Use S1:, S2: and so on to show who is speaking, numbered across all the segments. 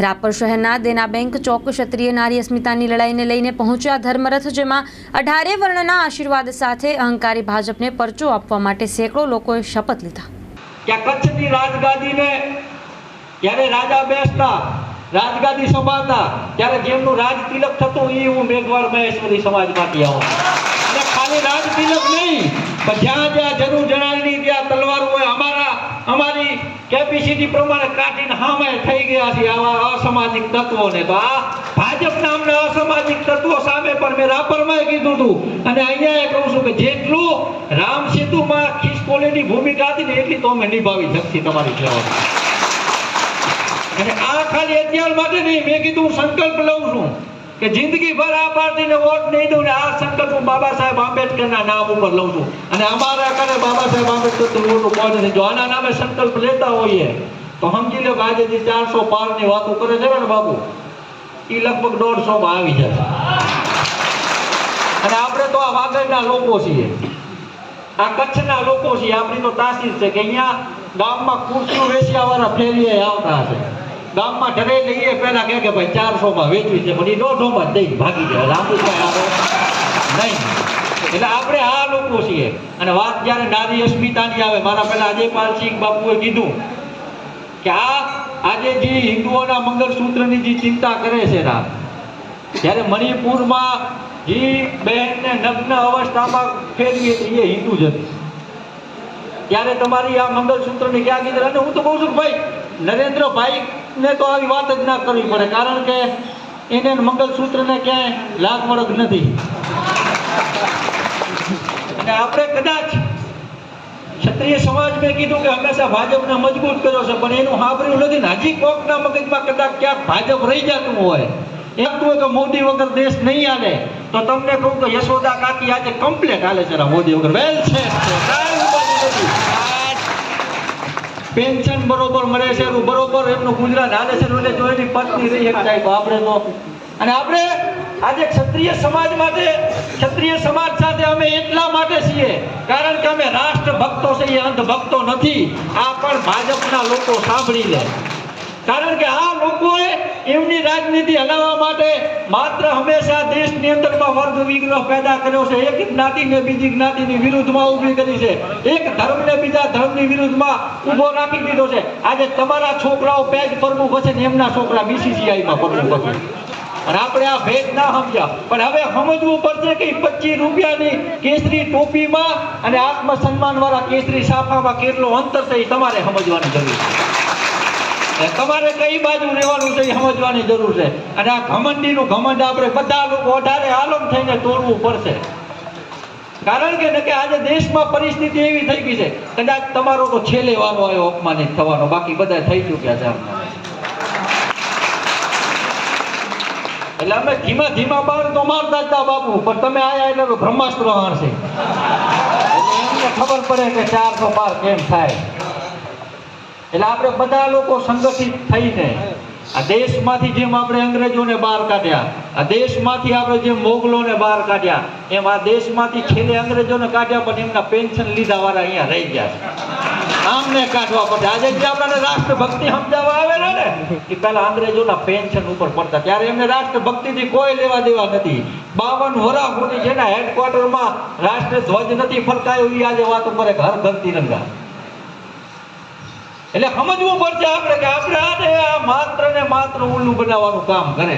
S1: રાપર શહેરના દેના બેંક ચોક ક્ષત્રિય નારી અસ્મિતાની લડાઈને લઈને પહોંચ્યા ધર્મરથ, જેમાં અઢારે વર્ણના આશીર્વાદ સાથે અહંકારી ભાજપને પરચો આપવા માટે સેંકડો લોકોએ શપથ લીધા.
S2: કે કચ્છની રાજગાદીને જ્યારે રાજા બેસતા, રાજગાદી સંભાળતા, ત્યારે જેમનું રાજ તિલક થતું એ હું મેઘવાળ મહેશ્વરી સમાજમાંથી આવું. અને ખાલી રાજ તિલક નહીં, પણ જ્યાં જ્યાં જરૂર જણાવીની ત્યાં તલવાર હોય અમારા અમારી કેપેસિટી પ્રમાણે કાઢીને હામે થઈ ગયા છે આવા અસામાજિક તત્વોને. તો આ ભાજપ નામના અસામાજિક તત્વો સામે પણ મેં રાપરમાં કીધું હતું. અને અહીંયા કહું છું કે જેટલું રામ સેતુમાં ખિસકોલીની ભૂમિકા હતી ને એટલી તો અમે નિભાવી શકતી તમારી સેવામાં અને આ ખાલી અત્યાર માટે નહીં, મેં કીધું સંકલ્પ લઉં છું. કે જિંદગી ભર આ પાર્ટીને વોટ નહીં દઉં ને આ સંકલ્પ હું બાબા સાહેબ આંબેડકરના નામ ઉપર લઉં છું. અને અમારા કારણે બાબા સાહેબ આંબેડકર મોટું કોઈ નથી. જો આના નામે સંકલ્પ લેતા હોઈએ, તો સમજી લો કે આજે જે ચારસો પારની વાતો કરે છે ને બાબુ એ લગભગ દોઢસો માં આવી જશે. અને આપણે તો આ વાગડના લોકો છીએ. આ કચ્છના લોકો છીએ. આપણી તો તાસીર છે કે અહીંયા ગામમાં ખુરશીઓ વેચ્યા વાળા ફેરીએ આવતા હશે. ગામમાં ઢરે લઈએ પહેલા કહે કે ભાઈ ચારસો માં વેચવી છે, પણ એ દોઢસો માં દઈ ભાગી જાય લાંબુ આવે નહીં. એટલે આપણે આ લોકો છીએ. અને વાત જ્યારે નારી અસ્મિતાની આવે, મારા પહેલા અજયપાલસિંહ બાપુએ કીધું કે આ આજે જે હિન્દુઓના મંગળસૂત્રની જે ચિંતા કરે છે ના જ્યારે મણિપુરમાં જે બહેનને નગ્ન અવસ્થામાં ફેરવીએ છીએ હિન્દુ જ ત્યારે તમારી આ મંગળસૂત્રને ક્યાં કીધું? અને હું તો કહું છું ભાઈ, નરેન્દ્રભાઈ ને તો આવી વાત જ ના કરવી પડે, કારણ કે એને મંગલસૂત્રને ક્યાંય લાગ મળગ નથી. અને આપણે કદાચ ક્ષત્રિય સમાજ મેં કીધું કે હંમેશા ભાજપને મજબૂત કર્યો છે, પણ એનું સાંભળ્યું નથી હજી કોકના મગજમાં કદાચ ક્યાંક ભાજપ રહી જતું હોય. એમ કહું કે મોદી વગર દેશ નહીં હાલે, તો તમને કહું કે યશોદા કાકી આજે કમ્પ્લેટ હાલે આ મોદી વગર. વેલ છે કાંઈ નથી. પેન્શન બરોબર મળે છે બરોબર એમનું ગુજરાત હાલે છે એટલે જો પત્ની રહી એક સાહેબ, આપણે તો. અને આપણે આજે ક્ષત્રિય સમાજ માટે, ક્ષત્રિય સમાજ સાથે અમે એટલા માટે છીએ, કારણ કે અમે રાષ્ટ્ર ભક્તો છીએ અંધ ભક્તો નથી. આ પણ ભાજપના લોકો સાંભળી લે. કારણ કે આ એમની રાજનીતિ હલાવવા માટે માત્ર હંમેશા દેશની અંદરમાં વર્ગ વિગ્રહ પેદા કર્યો છે. એક જ્ઞાતિને બીજી જ્ઞાતિની વિરુદ્ધમાં ઊભી કરી છે. એક ધર્મને બીજા ધર્મની વિરુદ્ધમાં ઊભો રાખી દીધો છે. આજે તમારા છોકરાઓ પેજ પ્રમુખ હશે ને એમના છોકરા બીસીસીઆઈમાં પ્રમુખ હશે. અને આપણે આ ભેદ ના સમજ્યા. પણ હવે સમજવું પડશે કે પચીસ રૂપિયાની કેસરી ટોપીમાં અને આત્મસન્માન વાળા કેસરી સાફામાં કેટલો અંતર છે તમારે સમજવાની જરૂર છે. તમારે કઈ બાજુ રહેવાનું છે સમજવાની જરૂર છે. અને આ ઘમંડીનું ઘમંડ આપણે બધા લોકો વધારે આલમ થઈને તોડવું પડશે. કારણ કે કે આજે દેશમાં પરિસ્થિતિ એવી થઈ ગઈ છે, કદાચ તમારો તો છેલ્લે વારો આવ્યો, અપમાનિત થવાનો. બાકી બધા થઈ ચૂક્યા છે એટલે અમે ધીમા ધીમા બાર તો મારતા હતા બાપુ, પણ તમે આયા એટલે તો બ્રહ્માસ્ત્ર હાણશે એટલે એમને ખબર પડે કે ચારસો પાર કેમ થાય. એટલે આપણે બધા લોકો સંગઠિત થઈને આ દેશમાંથી જેમ આપણે અંગ્રેજોને બહાર કાઢ્યા, આ દેશમાંથી આપણે જેમ મોગલોને બહાર કાઢ્યા, એમ આ દેશમાંથી છેલ્લે અંગ્રેજોને કાઢ્યા પણ એમના પેન્શન લીધા વાળા અહીંયા રહી ગયા છે. આમને કાઢવા પડે. આજે જે આપણને રાષ્ટ્રભક્તિ સમજાવવા આવેલા ને, એ પહેલા અંગ્રેજોના પેન્શન ઉપર પડતા. ત્યારે એમને રાષ્ટ્રભક્તિથી કોઈ લેવા દેવા નથી. બાવન વરા સુધી જેના હેડક્વાર્ટરમાં રાષ્ટ્ર ધ્વજ નથી ફરકાયો એ આજે વાતો કરે એક હર ઘર તિરંગા એટલે સમજવું પડશે આપણે કે આપણે આને આ માત્ર ને માત્ર ઉલ્લું બનાવવાનું કામ કરે.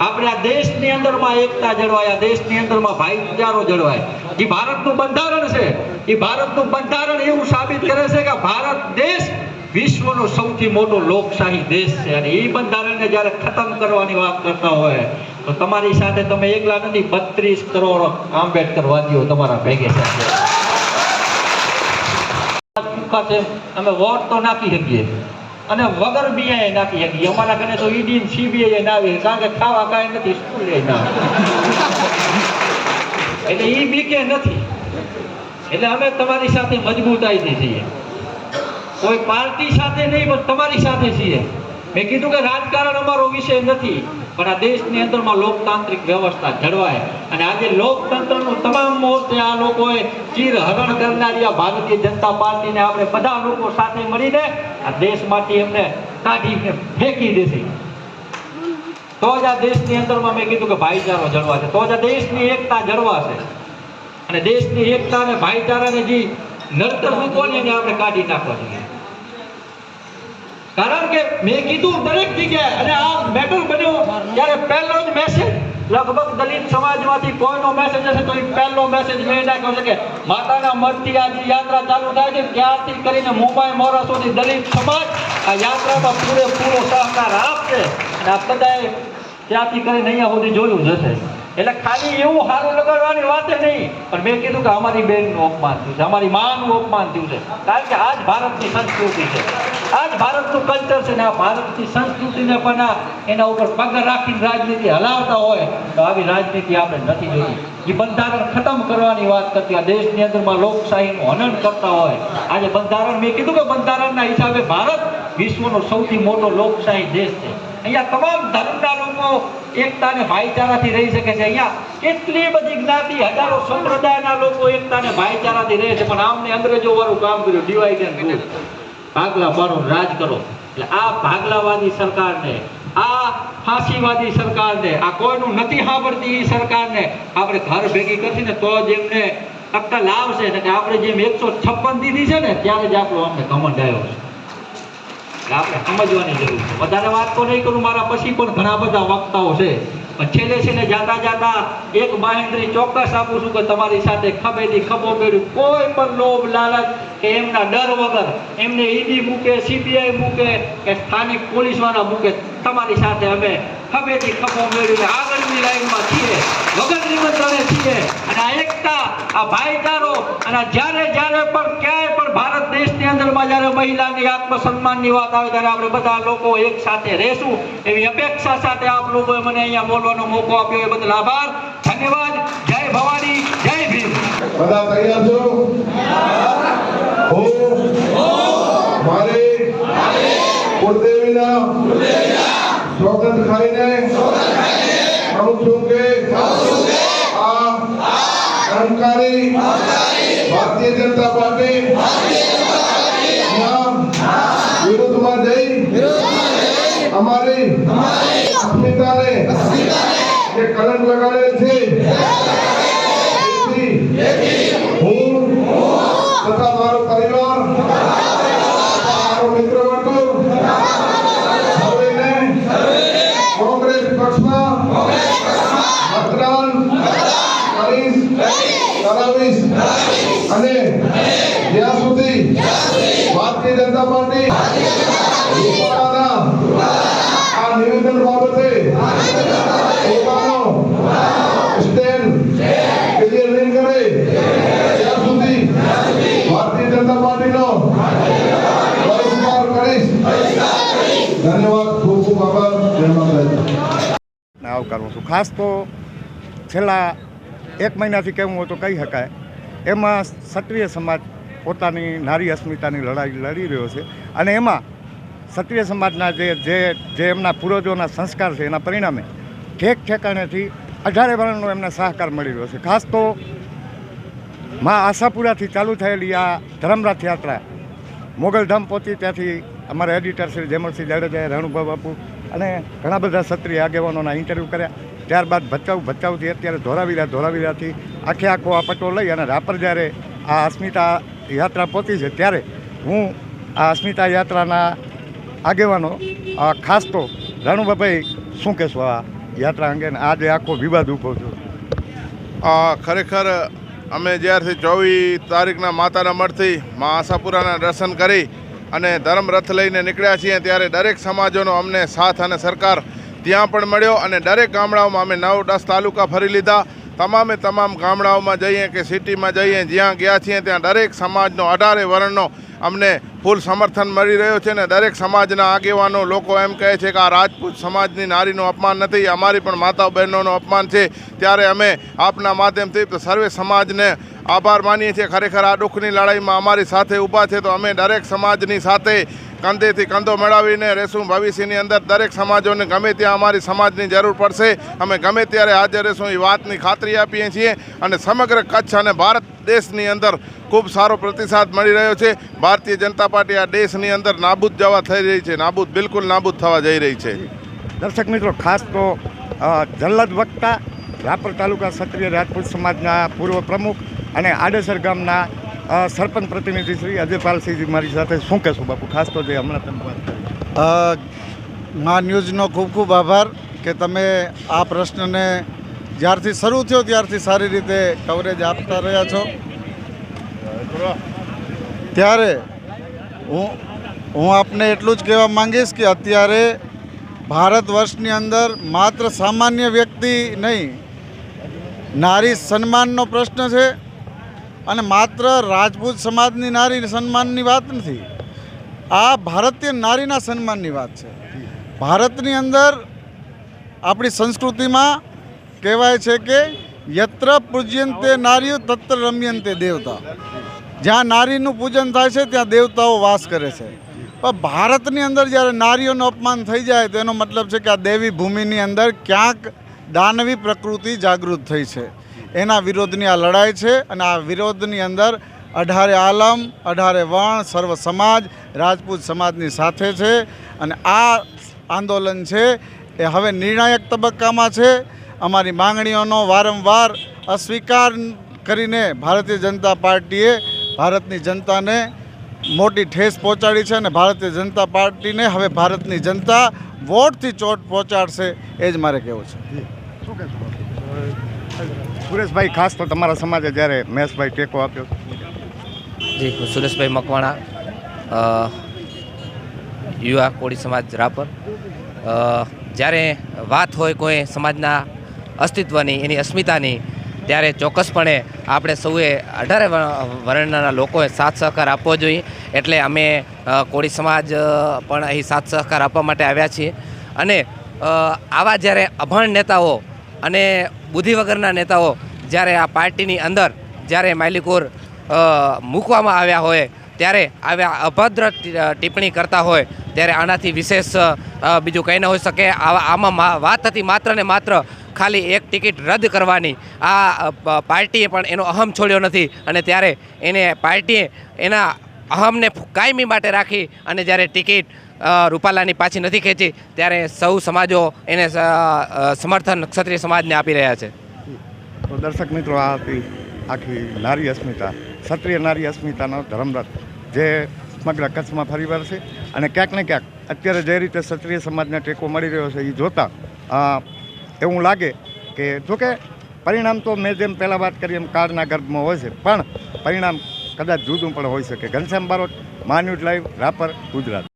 S2: આપણે આ દેશની અંદરમાં એકતા જળવાય, આ દેશની અંદરમાં ભાઈચારો જળવાય. એ ભારતનું બંધારણ છે. એ ભારતનું બંધારણ એવું સાબિત કરે છે કે ભારત દેશ વિશ્વનો સૌથી મોટો લોકશાહી દેશ છે. અને એ બંધારણને જ્યારે ખતમ કરવાની વાત કરતા હોય, તો તમારી સાથે તમે એકલા નથી, બત્રીસ કરોડ આંબેડકરવાદીઓ તમારા ભેગે સાથે ભૂખા છે અમે વોટ તો નાખી શકીએ. અને વગર બીઆઈ નાખી શકીએ. અમારા ઘરે તો ઈડી સીબીઆઈ ના આવી કારણ કે ખાવા કાંઈ નથી, સ્કૂલ ના એટલે ઈ બીકે નથી. એટલે અમે તમારી સાથે મજબૂતાઈથી છીએ. કોઈ પાર્ટી સાથે નહીં, પણ તમારી સાથે છીએ. મેં કીધું કે રાજકારણ અમારો વિષય નથી. પણ આ દેશની અંદરમાં લોકતાંત્રિક વ્યવસ્થા જળવાય અને આજે લોકતંત્રનું તમામ મોરચે આ લોકોએ ચીર હરણ કરનારી આ ભારતીય જનતા પાર્ટીને આપણે બધા લોકો સાથે મળીને આ દેશમાંથી એમને કાઢીને ફેંકી દેશે. તો જ આ દેશની અંદરમાં મેં કીધું કે ભાઈચારો જળવાશે. તો જ આ દેશની એકતા જળવાશે. અને દેશની એકતા અને ભાઈચારાને જે નડતર મૂકો ને આપણે કાઢી નાખવા જોઈએ. કારણ કે મેં કીધું દરેક જગ્યાએ, અને આ મેટર બન્યો ત્યારે પહેલો જ મેસેજ લગભગ દલિત સમાજમાંથી કોઈનો મેસેજ હશે તો એ પહેલો મેસેજ મેં નાખ્યો છે કે માતાના મઠથી આજે યાત્રા ચાલુ થાય છે, ત્યારથી કરીને મુંબઈ મોરા સુધી દલિત સમાજ આ યાત્રામાં પૂરેપૂરો સહકાર આપશે અને આ કદાચ ત્યાંથી કરીને અહીંયા સુધી જોયું જ હશે. એટલે ખાલી એવું સારું લગાડવાની વાત નહીં. પણ મેં કીધું કે અમારી બેનનું અપમાન થયું છે, અમારી માનું અપમાન થયું છે. કારણ કે આ જ ભારતની સંસ્કૃતિ છે. આ જ ભારતનું કલ્ચર છે ને આ ભારતની સંસ્કૃતિને પણ આ એના ઉપર પગ રાખીને રાજનીતિ હલાવતા હોય, તો આવી રાજનીતિ આપણે નથી જોઈ. એ બંધારણ ખતમ કરવાની વાત કરતી, આ દેશની અંદરમાં લોકશાહીનું હનન કરતા હોય. આજે બંધારણ, મેં કીધું કે બંધારણના હિસાબે ભારત વિશ્વનો સૌથી મોટો લોકશાહી દેશ છે. અહીંયા તમામ ધર્મના લોકો એકતા અને ભાઈચારાથી રહી શકે છે. અહીંયા કેટલી બધી જ્ઞાતિ, હજારો સંપ્રદાયના લોકો એકતા ને ભાઈચારાથી રહે છે, પણ આમને અંગ્રેજો વાળું કામ કર્યું ડિવાઈડ એન્ડ ભાગલા પાડો રાજ કરો. એટલે આ ભાગલાવાદી સરકારને, આ ફાંસીવાદી સરકારને, આ કોઈનું નથી સાંભળતી એ સરકારને આપણે ઘર ભેગી કરીને તો જ એમને અક્કલ આવશે. ને આપણે જેમ એકસો છપ્પન દીધી છે ને, ત્યારે જ આપણો અમને કમંડ આવ્યો છે. આપણે સમજવાની જરૂર છે. વધારે વાત તો નહીં કરું, મારા પછી પણ ઘણા બધા વક્તાઓ છે. પણ છેલ્લે ને જાતા જાતા એક બાહેંધરી ચોક્કસ આપું છું કે તમારી સાથે ખભેથી ખભો મેળ્યું. કોઈ પણ લોભ, લાલચ કે એમના ડર વગર એમને ઈડી મૂકે, સીબીઆઈ મૂકે કે સ્થાનિક પોલીસવાળા મૂકે, તમારી સાથે અમે ખભેથી ખભો મેળવીને આગળની લાઈનમાં છીએ. વગર નિમંત્રણે છીએ. અને આ એકતા, આ ભાઈચારો, અને જ્યારે જ્યારે પણ ક્યાંય ભારત દેશની અંદરમાં જ્યારે મહિલાની આત્મસન્માનની વાત આવે ત્યારે આપણે બધા લોકો એક સાથે રહેશું એવી અપેક્ષા સાથે આપ લોકોએ મને અહીંયા બોલવાનો મોકો આપ્યો. એ બદલ આભાર. ધન્યવાદ. જય ભવાની, જય ભીમ.
S3: બધા તૈયાર છો? મારે? કુળદેવીના? સોગંદ ખાઈને? કહું છું કે? આ અહંકારી ભારતીય જનતા પાર્ટી. વિરોધમાં જઈ અમારી અસ્મિતાને જે કલંક લગાડેલ છે તેથી હું તથા મારો પરિવાર મારો મિત્ર વર્તુળ સર્વેને કોંગ્રેસ પક્ષમાં મતદાન કરીશ કરાવીશ અને જ્યાં સુધી જનતા પાર્ટી.
S4: આવકારું છું. ખાસ તો છેલ્લા એક મહિનાથી કહેવું હોય તો કહી શકાય. એમાં ક્ષત્રિય સમાજ પોતાની નારી અસ્મિતાની લડાઈ લડી રહ્યો છે. અને એમાં ક્ષત્રિય સમાજના જે જે જે એમના પૂર્વજોના સંસ્કાર છે, એના પરિણામે ઠેક ઠેકાણેથી અઢારે વર્ણનો એમને સહકાર મળી રહ્યો છે. ખાસ તો મા આશાપુરાથી ચાલુ થયેલી આ ધર્મરાથ યાત્રા મોગલધામ પહોંચી ત્યાંથી અમારા એડિટર શ્રી જેમલસિંહ જાડેજાએ રણુભાઈ બાપુ અને ઘણા બધા ક્ષત્રિય આગેવાનોના ઇન્ટરવ્યૂ કર્યા. ત્યારબાદ ભચાઉ ભચાઉથી અત્યારે ધોરાવીરા ધોરાવીરાથી આખે આખો આ પટો લઈ અને રાપર જ્યારે આ અસ્મિતા યાત્રા પહોંચી છે, ત્યારે હું આ અસ્મિતા યાત્રાના આગેવાનો ખાસ તો રાણુબાભાઈ શું કહેશો આ યાત્રા અંગેને આજે આખો વિવાદ ઊભો થયો.
S5: ખરેખર અમે જ્યારથી ચોવીસ તારીખના માતાના મઠથી મા આશાપુરાના દર્શન કરી અને ધર્મરથ લઈને નીકળ્યા છીએ, ત્યારે દરેક સમાજોનો અમને સાથ અને સરકાર ત્યાં પણ મળ્યો અને દરેક ગામડાઓમાં અમે નવ દસ તાલુકા ફરી લીધા. તમામે તમામ ગામડાઓમાં જઈએ કે સિટીમાં જઈએ, જ્યાં ગયા છીએ, ત્યાં દરેક સમાજનો અઢારે વર્ણનો અમને ફૂલ સમર્થન મળી રહ્યો છે ને દરેક સમાજના આગેવાનો લોકો એમ કહે છે કે આ રાજપૂત સમાજની નારીનું અપમાન નથી, અમારી પણ માતા બહેનોનું અપમાન છે. ત્યારે અમે આપના માધ્યમથી સર્વે સમાજને આભાર માનીએ છીએ. ખરેખર આ દુઃખની લડાઈમાં અમારી સાથે ઊભા છે તો અમે દરેક સમાજની સાથે કંધેથી કંધો મેળવીને રહેશું ભવિષ્યની અંદર દરેક સમાજોને ગમે ત્યાં અમારી સમાજની જરૂર પડશે. અમે ગમે ત્યારે હાજર રહેશું એ વાતની ખાતરી આપીએ છીએ. અને સમગ્ર કચ્છ અને ભારત દેશની અંદર ખૂબ સારો પ્રતિસાદ મળી રહ્યો છે. ભારતીય જનતા પાર્ટી આ દેશની અંદર નાબૂદ જવા થઈ રહી છે. નાબૂદ, બિલકુલ નાબૂદ થવા જઈ રહી છે.
S4: દર્શક મિત્રો, ખાસ તો જલ્લદ વક્તા રાપર તાલુકા ક્ષત્રિય રાજપૂત સમાજના પૂર્વ પ્રમુખ અને આડેસર ગામના સરપંચ પ્રતિનિધિ શ્રી અજયપાલસિંહજી મારી સાથે શું કહેશું બાપુ? ખાસ તો જે હમણાં તમે વાત
S6: મા ન્યૂઝનો ખૂબ ખૂબ આભાર કે તમે આ પ્રશ્નને જ્યારથી શરૂ થયો ત્યારથી સારી રીતે કવરેજ આપતા રહ્યા છો. ત્યારે હું હું આપને એટલું જ કહેવા માંગીશ કે અત્યારે ભારત વર્ષની અંદર માત્ર સામાન્ય વ્યક્તિ નહીં, નારી સન્માનનો પ્રશ્ન છે. અને માત્ર રાજપૂત સમાજની નારી સન્માનની વાત નથી. આ ભારતીય નારીના સન્માનની વાત છે. ભારતની અંદર આપણી સંસ્કૃતિમાં કહેવાય છે કે યત્ર પૂજ્યંતે નારીઓ તત્ર રમ્યંતે દેવતા. જ્યાં નારીનું પૂજન થાય છે, ત્યાં દેવતાઓ વાસ કરે છે. પણ ભારતની અંદર જ્યારે નારીઓનું અપમાન થઈ જાય, તો એનો મતલબ છે કે આ દેવી ભૂમિની અંદર ક્યાંક દાનવી પ્રકૃતિ જાગૃત થઈ છે. એના વિરોધની આ લડાઈ છે અને આ વિરોધની અંદર અઢારે આલમ, અઢારે વણ, સર્વ સમાજ, રાજપૂત સમાજની સાથે છે અને આ આંદોલન છે એ હવે નિર્ણાયક તબક્કામાં છે. અમારી માંગણીઓનો વારંવાર અસ્વીકાર કરીને ભારતીય જનતા પાર્ટીએ ભારતની જનતાને મોટી ઠેસ પહોંચાડી છે અને ભારતીય જનતા પાર્ટીને હવે ભારતની જનતા વોટથી ચોટ પહોંચાડશે એ જ મારે કહેવું છે.
S4: સુરેશભાઈ, ખાસ તો તમારા સમાજે જ્યારે મહેશભાઈ ટેકો આપ્યો
S7: જી, હું સુરેશભાઈ મકવાણા યુવા કોળી સમાજ રાપર. જ્યારે વાત હોય કોઈ સમાજના અસ્તિત્વની, એની અસ્મિતાની, ત્યારે ચોક્કસપણે આપણે સૌએ અઢારે વર્ણ- વર્ણના લોકોએ સાથ સહકાર આપવો જોઈએ. એટલે અમે કોળી સમાજ પણ અહીં સાથ સહકાર આપવા માટે આવ્યા છીએ. અને આવા જ્યારે અભણ નેતાઓ અને બુદ્ધિ વગરના નેતાઓ જ્યારે આ પાર્ટીની અંદર જ્યારે માલિકોર મૂકવામાં આવ્યા હોય, ત્યારે આવ્યા અભદ્ર ટિપ્પણી કરતા હોય, ત્યારે આનાથી વિશેષ બીજું કંઈ ન હોઈ શકે. આવા, આમાં વાત હતી માત્ર ને માત્ર ખાલી એક ટિકિટ રદ કરવાની. આ પાર્ટીએ પણ એનો અહમ છોડ્યો નથી. અને ત્યારે એને પાર્ટીએ એના અહમને કાયમી માટે રાખી અને જ્યારે ટિકિટ રૂપાલાની પાછી નથી ખેંચી, ત્યારે સૌ સમાજો એને સમર્થન ક્ષત્રિય સમાજને આપી રહ્યા છે.
S4: તો દર્શક મિત્રો, આ હતી આખી નારી અસ્મિતા, ક્ષત્રિય નારી અસ્મિતાનો ધર્મરથ, જે સમગ્ર કચ્છમાં ફરી વળશે અને ક્યાંક ને ક્યાંક અત્યારે જે રીતે ક્ષત્રિય સમાજને ટેકો મળી રહ્યો છે, એ જોતાં એવું લાગે કે જોકે પરિણામ તો મેં જેમ પહેલાં વાત કરી એમ કાળના ગર્ભમાં હોય છે, પણ પરિણામ કદાચ જુદું પણ હોઈ શકે. ઘનશ્યામ બારોટ માન્યુટ લાઈવ, રાપર, ગુજરાત.